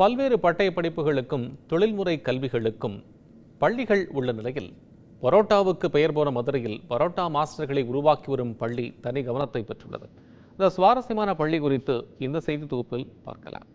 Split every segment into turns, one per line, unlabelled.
பல்வேறு பட்டய படிப்புகளுக்கும் தொழில்முறை கல்விகளுக்கும் பள்ளிகள் உள்ள நிலையில் பரோட்டாவுக்கு பெயர் போன மதுரையில் பரோட்டா மாஸ்டர்களை உருவாக்கி வரும் பள்ளி தனி கவனத்தை பெற்றுள்ளது. இந்த சுவாரஸ்யமான பள்ளி குறித்து இந்த செய்தி தொகுப்பில் பார்க்கலாம்.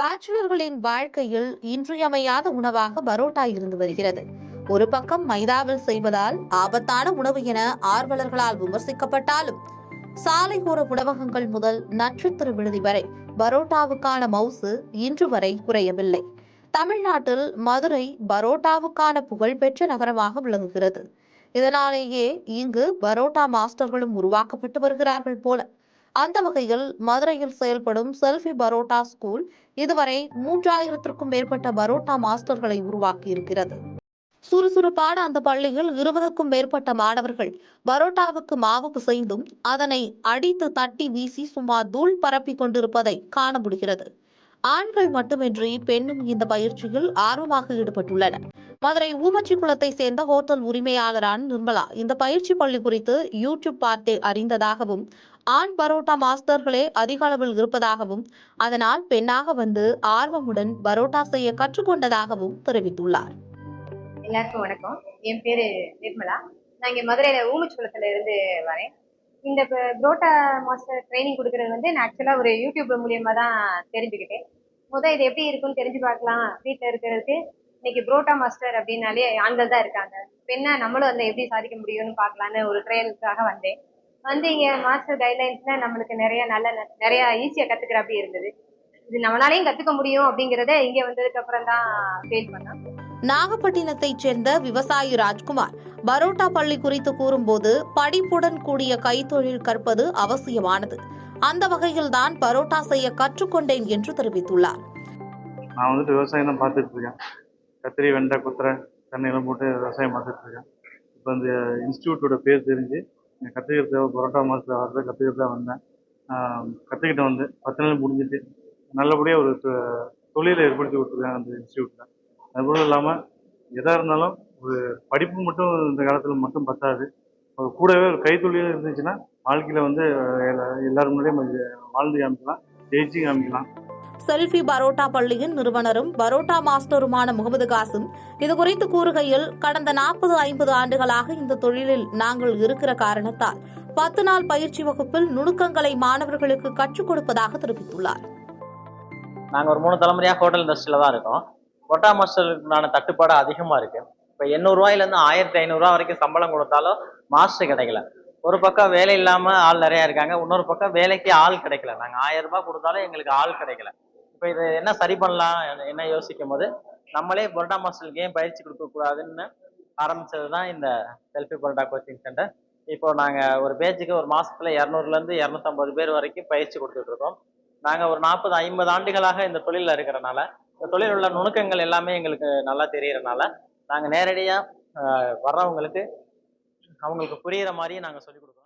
பேச்சுலர்களின் வாழ்க்கையில் இன்றியமையாத உணவாக பரோட்டா இருந்து வருகிறது. ஒரு பக்கம் மைதாவில் செய்வதால் ஆபத்தான உணவு என ஆர்வலர்களால் விமர்சிக்கப்பட்டாலும் சாலையோர உணவகங்கள் முதல் நட்சத்திர விடுதி வரை பரோட்டாவுக்கான மவுசு இன்று வரை குறையவில்லை. தமிழ்நாட்டில் மதுரை பரோட்டாவுக்கான புகழ்பெற்ற நகரமாக விளங்குகிறது. இதனாலேயே இங்கு பரோட்டா மாஸ்டர்களும் உருவாக்கப்பட்டு வருகிறார்கள் போல. அந்த வகையில் மதுரையில் செயல்படும் செல்ஃபி பரோட்டா ஸ்கூல் இதுவரை மூன்றாயிரத்திற்கும் மேற்பட்ட பரோட்டா மாஸ்டர்களை உருவாக்கி இருக்கிறது சுறுசுறுப்பான அந்த பள்ளியில் இருபதுக்கும் மேற்பட்ட மாணவர்கள் பரோட்டாவுக்கு மாவு பிசைந்தும் அதனை அடித்து தட்டி வீசி சுமார் தூள் பரப்பி கொண்டிருப்பதை காண முடிகிறது. ஆண்கள் மட்டுமின்றி பெண்ணும் இந்த பயிற்சியில் ஆர்வமாக ஈடுபட்டுள்ளனர் மதுரை ஊமச்சி குளத்தை சேர்ந்த ஹோட்டல் உரிமையாளரான நிர்மலா இந்த பயிற்சி பள்ளி குறித்து யூடியூப் பார்த்தே அறிந்ததாகவும் ஆண் பரோட்டா மாஸ்டர்களே அதிக அளவில் இருப்பதாகவும் அதனால் பெண்ணாக வந்து ஆர்வமுடன் பரோட்டா செய்ய கற்றுக்கொண்டதாகவும் தெரிவித்துள்ளார்.
எல்லாருக்கும் வணக்கம். என் பேரு நிர்மலா. நான் இங்க மதுரையில ஊமச்சுக்குளத்துல இருந்து வரேன். இந்த புரோட்டா மாஸ்டர் ட்ரைனிங் கொடுக்கறது வந்து நான் ஆக்சுவலா ஒரு யூடியூப் மூலியமா தான் தெரிஞ்சுக்கிட்டேன். முதல் இது எப்படி இருக்குன்னு தெரிஞ்சு பார்க்கலாம். வீட்டில் இருக்கிறதுக்கு இன்னைக்கு புரோட்டா மாஸ்டர் அப்படின்னாலே ஆண்கள் தான் இருக்காங்க. பெண்ணா நம்மளும் வந்து எப்படி சாதிக்க முடியும்னு பார்க்கலான்னு ஒரு ட்ரையலுக்காக வந்தேன். வந்து இங்க மாஸ்டர் கைட்லைன்ஸ்ல நம்மளுக்கு நிறைய நல்ல ந- நிறைய ஈஸியா கத்துக்கிற அப்படி இருந்தது. இது நம்மளாலையும் கத்துக்க முடியும் அப்படிங்கறத இங்க வந்ததுக்கு அப்புறம் தான் ஃபீல் பண்ணேன்
நாகப்பட்டினத்தைச் சேர்ந்த விவசாயி ராஜ்குமார் பரோட்டா பள்ளி குறித்து கூறும்போது படிப்புடன் கூடிய கைத்தொழில் கற்பது அவசியமானது. அந்த வகையில்தான் பரோட்டா செய்ய கற்றுக்கொண்டேன் என்று தெரிவித்துள்ளார்.
நான் வந்துட்டு விவசாயம் தான் பார்த்துட்டு இருக்கேன். கத்திரி வெண்டை குத்துரை தண்ணியெல்லாம் போட்டு விவசாயம் பார்த்துட்டு இருக்கேன். இப்போ இந்த இன்ஸ்டியூட்டோட பேர் தெரிஞ்சு இங்கே பரோட்டா மாதத்தில் வரது கற்றுக்கிட்டு தான் வந்தேன். கற்றுக்கிட்டேன் வந்து. பத்து நாள் முடிஞ்சிட்டு நல்லபடியாக ஒரு தொ- தொழிலை ஏற்படுத்தி கொடுத்துருக்காங்க அந்த இன்ஸ்டியூட்டில். அது மட்டும் இல்லாமல் எதாக இருந்தாலும் ஒரு படிப்பு மட்டும் இந்த காலத்தில் மட்டும் பத்தாது. ஒரு கூடவே ஒரு கைத்தொழில் இருந்துச்சுன்னா வாழ்க்கையில் வந்து எல்லா- எல்லாரும் முன்னாடியும் வாழ்ந்து காமிக்கலாம் ஜெயிச்சு காமிக்கலாம்.
செல்ஃபி பரோட்டா பள்ளியின் நிறுவனரும் பரோட்டா மாஸ்டருமான முகமது காசிம் இது குறித்து கூறுகையில் கடந்த நாற்பது ஐம்பது ஆண்டுகளாக இந்த தொழிலில் நாங்கள் இருக்கிற காரணத்தால் பத்து நாள் பயிற்சி வகுப்பில் நுணுக்கங்களை மாணவர்களுக்கு கற்றுக் கொடுப்பதாக தெரிவித்துள்ளார்.
நாங்கள் ஒரு மூணு தலைமுறையாக ஹோட்டல் இண்டஸ்ட்ரியில் தான் இருக்கோம். கொட்டா மாஸ்டருக்குண்டான தட்டுப்பாடு அதிகமாக இருக்கு. இப்போ எண்ணூறுரூவாயிலேருந்து ஆயிரத்தி ஐநூறுரூவா வரைக்கும் சம்பளம் கொடுத்தாலும் மாஸ்டர் கிடைக்கல. ஒரு பக்கம் வேலை இல்லாமல் ஆள் நிறையா இருக்காங்க இன்னொரு பக்கம் வேலைக்கு ஆள் கிடைக்கல. நாங்கள் ஆயிரம் ரூபாய் கொடுத்தாலும் எங்களுக்கு ஆள் கிடைக்கல. இப்போ இது என்ன சரி பண்ணலாம் என்ன யோசிக்கும் போது நம்மளே பொரோட்டா மாஸ்டருக்கு ஏன் பயிற்சி கொடுக்கக்கூடாதுன்னு ஆரம்பிச்சது தான் இந்த செல்ஃபி பொரோட்டா கோச்சிங் சென்டர் இப்போ நாங்கள் ஒரு பேஜுக்கு ஒரு மாதத்தில் இரநூறுலேருந்து இரநூத்தம்பது பேர் வரைக்கும் பயிற்சி கொடுத்துட்ருக்கோம் நாங்கள் ஒரு நாற்பது ஐம்பது ஆண்டுகளாக இந்த தொழிலில் இருக்கிறனால இந்த தொழில் உள்ள நுணுக்கங்கள் எல்லாமே எங்களுக்கு நல்லா தெரியறதுனால நாங்கள் நேரடியாக வர்றவங்களுக்கு அவங்களுக்கு புரிகிற மாதிரியே நாங்கள் சொல்லிக் கொடுக்குறோம்.